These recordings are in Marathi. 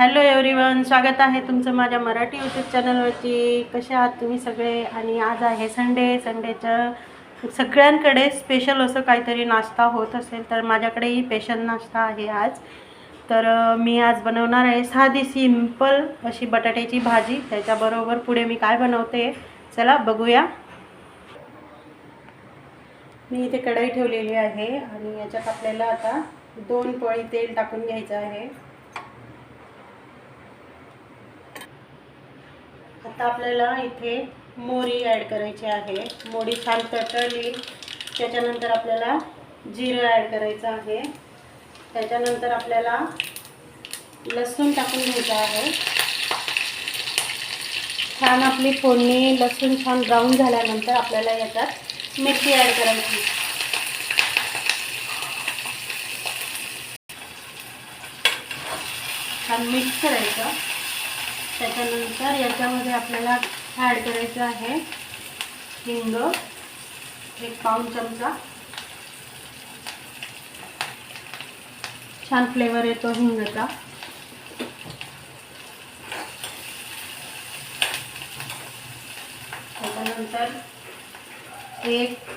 हॅलो एव्हरीवन स्वागत आहे तुमचं माझ्या मराठी यूट्यूब चॅनलवरती. कसे आहात तुम्ही सगळे? आणि आज आहे संडे संडेचं सगळ्यांकडे स्पेशल असं काहीतरी नाश्ता होत असेल तर माझ्याकडेही स्पेशल नाश्ता आहे आज. तर मी आज बनवणार आहे साधी सिंपल अशी बटाट्याची भाजी. त्याच्याबरोबर पुढे मी काय बनवते चला बघूया. मी इथे कढई ठेवलेली आहे आणि याच्यात आपल्याला आता दोन पळी तेल टाकून घ्यायचं आहे. आता आपल्याला इथे मोरी ॲड करायची आहे. मोरी छान तटळली त्याच्यानंतर आपल्याला जिरं ॲड करायचं आहे. त्याच्यानंतर आपल्याला लसूण टाकून घ्यायचं आहे. छान आपली फोडणी लसूण छान ब्राऊन झाल्यानंतर आपल्याला याच्यात मिरची ॲड करायची. छान मिक्स करायचं. त्याच्यानंतर याच्यामध्ये आपल्याला ॲड करायचं आहे हिंग एक पाऊन चमचा. छान फ्लेवर येतो हिंगचा. त्याच्यानंतर एक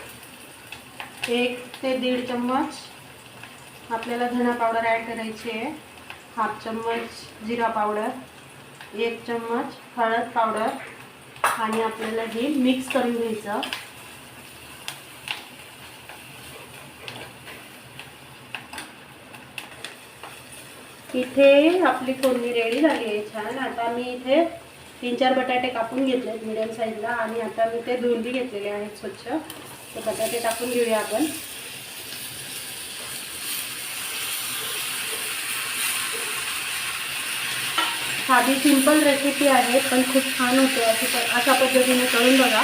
एक ते दीड चम्मच आपल्याला धना पावडर ॲड करायची आहे. हाफ चम्मच जिरा पावडर एक चम्मच हळद पावडर आणि आपल्याला हे मिक्स करून घ्यायचं. इथे आपली फोडणी रेडी झाली आहे छान. आता मी इथे तीन चार बटाटे कापून घेतले मिडियम साईजला आणि आता मी ते धुवून बी घेतलेले आहेत स्वच्छ. ते बटाटे टाकून घेऊया आपण. साधी सिंपल रेसिपी आहे पण खूप छान होते अशी अशा पद्धतीने करून बघा.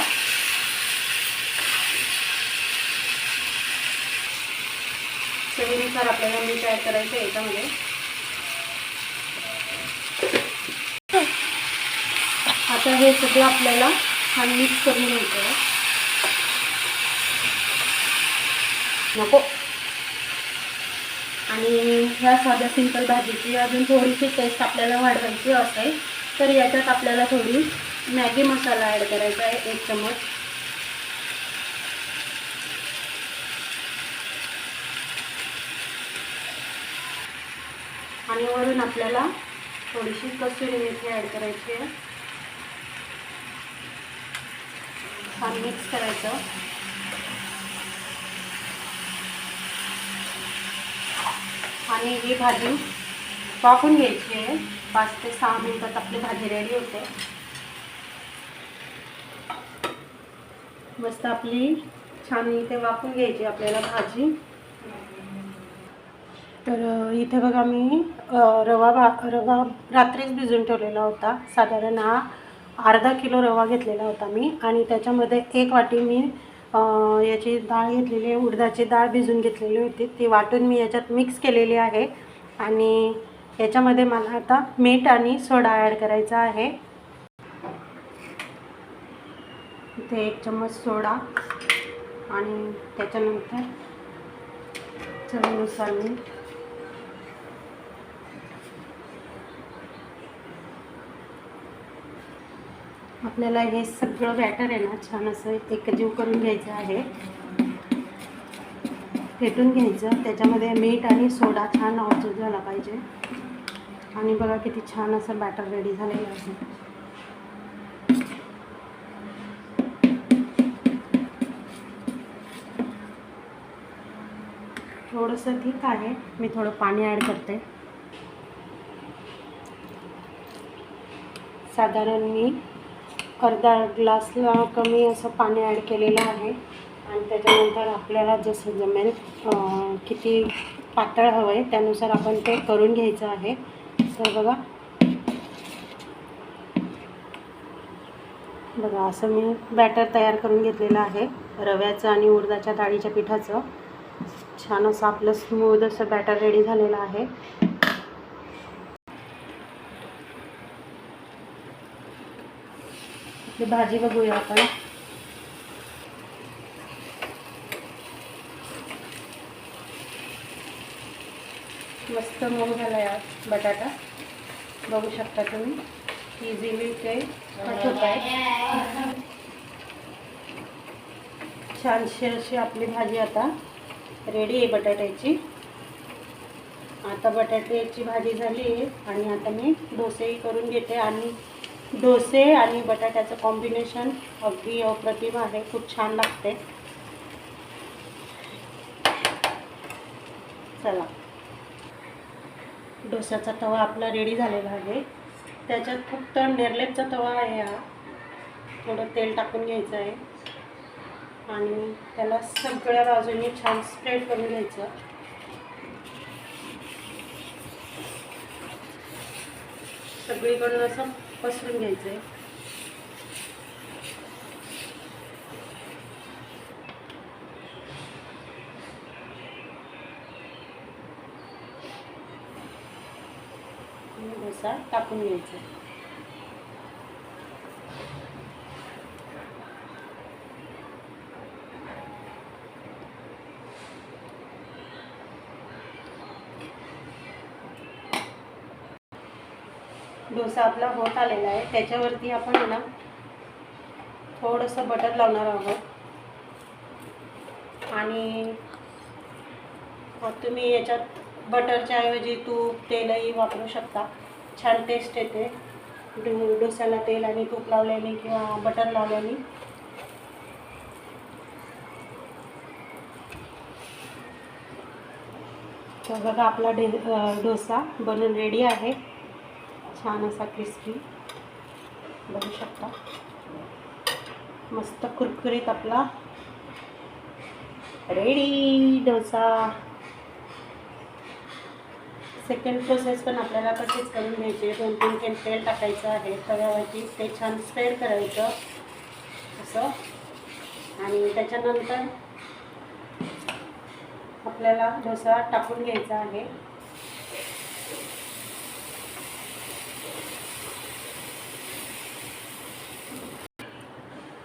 चवीनुसार आपल्याला मीठ ॲड करायचं आहे याच्यामध्ये. आता हे सगळं आपल्याला छान मिक्स करून घ्यायचं नको. आणि ह्या साध्या सिंपल भाजीची अजून थोडीशी टेस्ट आपल्याला वाढवायची असेल तर याच्यात आपल्याला थोडी मॅगी मसाला ॲड करायचा आहे एक चमच. आणि वरून आपल्याला थोडीशी कसुरी मेथी ॲड करायची आहे. छान मिक्स करायचं. आणि ही भाजी वाफून घ्यायची आहे. पाच ते सहा मिनिटात आपली भाजी रेडी होते. मस्त आपली छान इथे वाफून घ्यायची आपल्याला भाजी. तर इथे बघा मी रवा भा रवा रात्रीच भिजून ठेवलेला होता. साधारण हा अर्धा किलो रवा घेतलेला होता मी. आणि त्याच्यामध्ये एक वाटी मी याची डाळ घेतलेली आहे उडदाची डाळ भिजून घेतलेली होती. ती वाटून मी याच्यात मिक्स केलेली आहे. आणि याच्यामध्ये मला आता मीठ आणि सोडा ॲड करायचा आहे. इथे एक चम्मच सोडा आणि त्याच्यानंतर चवीनुसार मीठ. आपल्याला हे सगळं बॅटर आहे ना छान असं एकजीव करून घ्यायचं आहे. फेटून घ्यायचं. त्याच्यामध्ये मीठ आणि सोडा छान ऑब्झर्व झाला पाहिजे. आणि बघा किती छान असं बॅटर रेडी झालेलं आहे. थोडंसं ठीक आहे. मी थोडं पाणी ॲड करते. साधारण मी अर्धा ग्लासला कमी असं पाणी ॲड केलेलं आहे. आणि त्याच्यानंतर आपल्याला जसं जमेल किती पातळ हवं आहे त्यानुसार आपण ते करून घ्यायचं आहे. तर बघा. बघा असं मी बॅटर तयार करून घेतलेलं आहे. रव्याचं आणि उडदाच्या डाळीच्या पिठाचं. छान असं आपलं स्मूद असं बॅटर रेडी झालेलं आहे. आपली भाजी बघूया आपण. मस्त मऊ झाला या बटाटा. बघू शकता तुम्ही. इझिली ते होत आहे छानशी अशी आपली भाजी आता रेडी आहे बटाट्याची. आता बटाट्याची भाजी झाली आहे आणि आता मी डोसेही करून घेते आणि डोसे आणि बटाट्याचं कॉम्बिनेशन अगदी अप्रतिम आहे. खूप छान लागते. चला. डोस्याचा तवा आपला रेडी झालेला आहे. त्याच्यात फक्त नेरलेपचा तवा आहे हा. थोडं तेल टाकून घ्यायचं आहे. आणि त्याला सगळ्या बाजूनी छान स्प्रेड करून घ्यायचं. सगळीकडून असं पसरून घ्यायचं आहे डोसा टाकून घ्यायचा. डोसा आपला होत आलेला आहे. त्याच्यावरती आपण आहे ना थोडंसं बटर लावणार आहोत. आणि तुम्ही याच्यात बटरच्या ऐवजी तूप तेलही वापरू शकता. छान टेस्ट येते. डो डोस्याला तेल आणि तूप लावल्याने किंवा बटर लावल्याने. तर बघा आपला डे डोसा बनून रेडी आहे. छान असा क्रिस्पी बघू शकता. मस्त कुरकुरीत आपला रेडी डोसा. सेकंड प्रोसेस पण आपल्याला कशीच करून घ्यायची दोन तीन थेंब तेल टाकायचं आहे. तव्यावरती ते छान स्प्रेड करायचं. असं. आणि त्याच्यानंतर आपल्याला डोसा टाकून घ्यायचा आहे.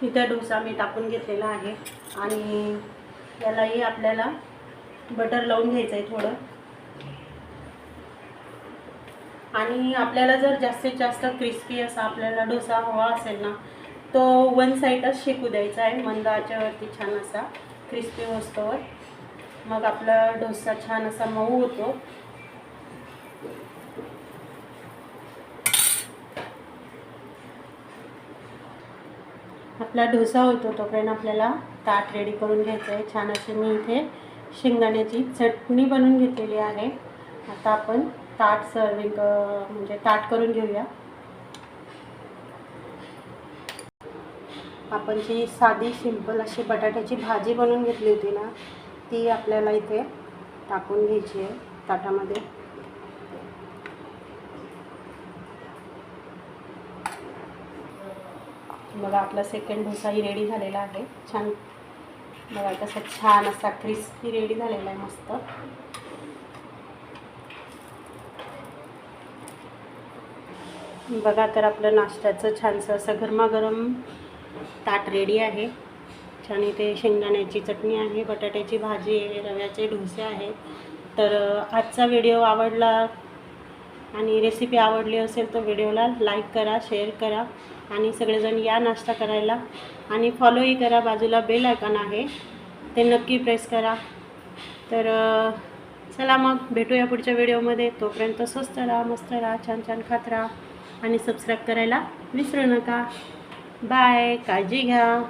इथं डोसा मी टाकून घेतलेला आहे. आणि यालाही आपल्याला बटर लावून घ्यायचं आहे थोडं. आणि आपल्याला जर जास्तीत जास्त क्रिस्पी असा आपल्याला डोसा हवा असेल ना तो वन साईडच शेकू द्यायचा आहे. मंदाच्यावरती छान असा क्रिस्पी वस्तूवर मग आपला डोसा छान असा मऊ होतो. आपला डोसा होतो तोपर्यंत आपल्याला ताट रेडी करून घ्यायचं आहे. छान अशी मी इथे शेंगदाण्याची चटणी बनवून घेतलेली आहे. आता आपण ताट सर्विंग म्हणजे ताट करून घेऊया. आपण जी साधी सिंपल अशी बटाट्याची भाजी बनवून घेतली होती ना ती आपल्याला इथे टाकून घ्यायची आहे. ताटामध्ये बघा आपला सेकंड डोसाही रेडी झालेला आहे. छान. बघा कसा छान असा क्रिस्पी रेडी झालेला आहे मस्त. बघा तर आपलं नाश्त्याचं छानसं असं गरमागरम ताट रेडी आहे. छान इथे शेंगदाण्याची चटणी आहे बटाट्याची भाजी आहे रव्याचे डोसे आहेत. तर आजचा व्हिडिओ आवडला आणि रेसिपी आवडली असेल तर व्हिडिओला लाईक करा शेअर करा आणि सगळेजण या नाश्ता करायला. आणि फॉलोही करा बाजूला बेल आयकॉन आहे. ते नक्की प्रेस करा. तर चला मग भेटूया पुढच्या व्हिडिओमध्ये. तोपर्यंत स्वस्त राहा मस्त राहा छान छान खात राहा आणि सबस्क्राईब करायला विसरू नका. बाय काळजी घ्या.